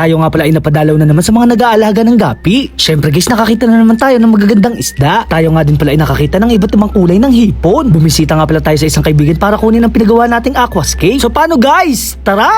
tayo nga pala ay napadalaw na naman sa mga nag-aalaga ng gapi. Syempre guys, nakakita na naman tayo ng magagandang isda. Tayo nga din pala ay nakakita ng iba't ibang kulay ng hipon. Bumisita nga pala tayo sa isang kaibigan para kunin ang pinagawa nating aquascape. So paano guys? Tara!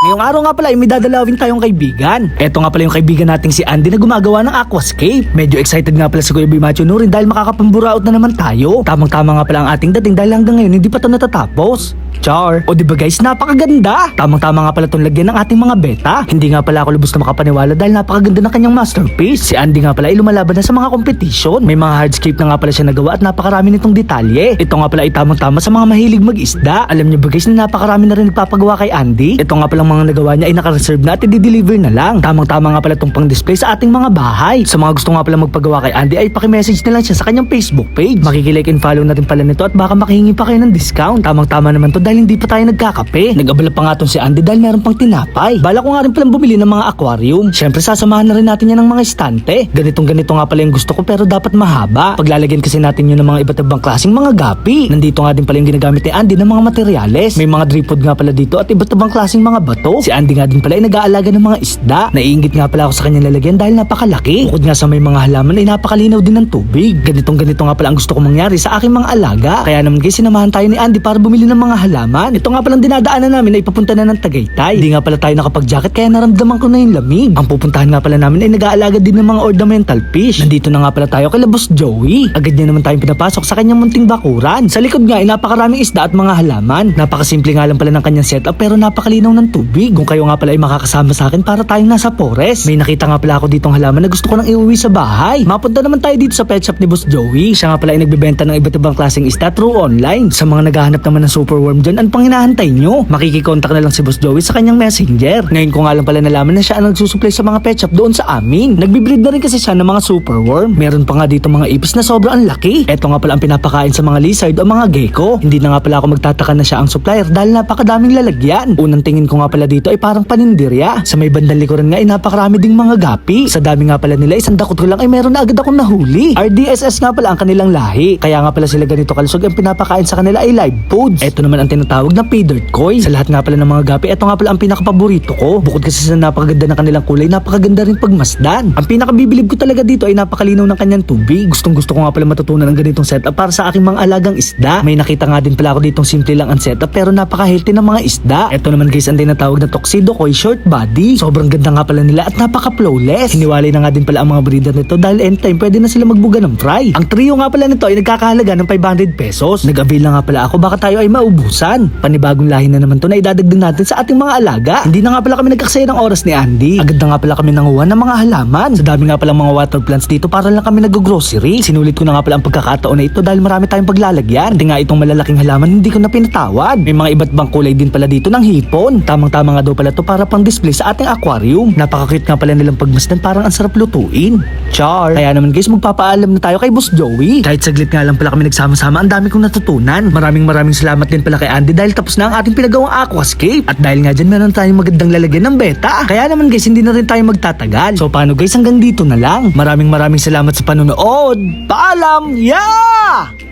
Ngayong araw nga pala ay may dadalawin tayong kaibigan. Eto nga pala yung kaibigan nating si Andy na gumagawa ng aquascape. Medyo excited nga pala si Kuya Bimacho Nurin dahil makakapamburaot na naman tayo. Tamang-tama nga pala ang ating dating dahil hanggang ngayon hindi pa ito natatapos. Char. O diba guys, napakaganda. Tamang-tama nga pala itong lagyan ng ating mga beta. Hindi nga pala ako lubos na makapaniwala dahil napakaganda ng kanyang masterpiece. Si Andy nga pala ay lumalaban na sa mga competition. May mga hardscape na nga pala siya nagawa at napakarami nitong detalye. Ito nga pala ay tamang-tama sa mga mahilig mag-isda. Alam niyo ba guys na napakarami na rin nagpapagawa kay Andy? Ito nga palang mga nagawa niya ay naka-reserve na at i-deliver na lang. Tamang-tama nga pala itong pang-display sa ating mga bahay. Sa mga gusto nga pala magpagawa kay Andy ay paki-message na lang siya sa kanyang Facebook page. Makikilike and follow na rin pala nito at baka makihingi pa kayo ng discount. Tamang-tama naman to dahil hindi pa tayo nagkakape. Nag-abala pa nga tong si Andy dahil meron pang tinapay. Bala ko nga rin palang bumili ng mga aquarium. Siyempre sasamahan na rin natin yan ng mga estante. Ganitong ganito nga pala yung gusto ko pero dapat mahaba. Paglalagyan kasi natin yun ng mga iba't ibang klaseng mga gapi. Nandito nga din pala yung ginagamit ni Andy ng mga materyales. May mga drip food nga pala dito at iba't ibang klaseng mga bato. Si Andy nga din pala ay nag-aalaga ng mga isda. Naiingit nga pala ako sa kanyang lalagyan dahil napakalaki. Bukod nga sa may mga halaman ay napakalinaw din ng tubig. Ganitong ganito nga pala ang gusto ko mangyari sa aking mga alaga. Kaya naman guys, sinamahan tayo ni Andy para bumili ng mga halaman. Ito nga palang dinadaanan namin ay papunta na ng Tagaytay. Hindi nga pala tayo nakapag-jacket kaya naramdaman ko na yung lamig. Ang pupuntahan nga pala namin ay nag-aalaga din ng mga ornamental fish. Nandito na nga pala tayo kay Boss Joey. Agad niya naman tayong pinapasok sa kanyang munting bakuran. Sa likod nga ay napakaraming isda at mga halaman. Napakasimple nga lang pala ng kanyang setup pero napakalinaw ng tubig. Kung kayo nga pala ay makakasama sa akin para tayong nasa forest. May nakita nga pala ako ditong halaman na gusto ko nang iuwi sa bahay. Mapunta naman tayo dito sa pet shop ni Boss Joey. Siya nga pala ay nagbebenta ng iba't ibang klaseng isda through online. Sa mga naghahanap naman ng superworm dyan, ano pang hinahantay nyo? Makikikontak na lang si Boss Joey sa kanyang messenger. Ngayon ko nga lang pala nalaman na siya ang nagsusupply sa mga pet shop doon sa amin. Nagbe-breed na rin kasi siya ng mga superworm. Meron pa nga dito mga ipis na sobrang laki. Ito nga pala ang pinapakain sa mga lizard o mga gecko. Hindi na nga pala ako magtataka na siya ang supplier dahil napakadaming lalagyan. Unang tingin ko nga pala dito ay parang panindirya. Sa may bandang likuran nga ay napakarami ding mga gapi. Sa dami nga pala nila isang dakot ko lang ay meron na agad akong nahuli. RDSS nga pala ang kanilang lahi. Kaya nga pala sila ganito kalusog ang pinapakain sa kanila ay live foods. Ito naman ang tinatawag na pay dirt coin. Sa lahat nga pala ng mga gapi, ito nga pala ang pinakapaborito ko. Bukod kasi sa napakaganda ng kanilang kulay, napakaganda rin pagmasdan. Ang pinakabibilib ko talaga dito ay napakalinaw ng kanyang tubig. Gustong gusto ko nga pala matutunan ng ganitong setup para sa aking mga alagang isda. May nakita nga din pala ako ditong simple lang ang setup pero napaka-healthy ng mga isda. Ito naman guys ang tinatawag na tuxedo koi short body. Sobrang ganda nga pala nila at napaka-flawless. Hiniwalay na nga din pala ang mga breeder nito dahil anytime pwede na sila magbuga ng fry. Ang trio nga pala nito ay nagkakahalaga ng 500 pesos. Nag-avail na nga pala ako baka tayo ay maubusan. Panibagong lahi na naman to na idadagdag natin sa ating mga alaga. Hindi na nga pala kami nagkaksaya ng oras ni Andy. Agad na nga pala kami nanguha ng mga halaman. Sa dami nga pala mga water plants dito para lang kami nag-grocery. Sinulit ko na nga pala ang pagkakataon na ito dahil marami tayong paglalagyan. Hindi nga itong malalaking halaman hindi ko na pinatawad. May mga iba't bang kulay din pala dito ng hipon. Tamang-tama nga daw pala to para pang display sa ating aquarium. Napaka-cute nga pala nilang pagmasdan parang ang sarap lutuin. Char. Kaya naman guys magpapaalam na tayo kay Boss Joey. Kahit saglit nga lang pala kami nagsama-sama ang dami kong natutunan. Maraming maraming salamat din pala kay Andy dahil tapos na ang ating pinagawang aquascape. At dahil nga dyan meron tayong magandang lalagyan ng beta. Kaya naman guys hindi na rin tayo magtatagal. So paano guys hanggang dito na lang. Maraming maraming salamat sa panonood. Paalam! Yeah!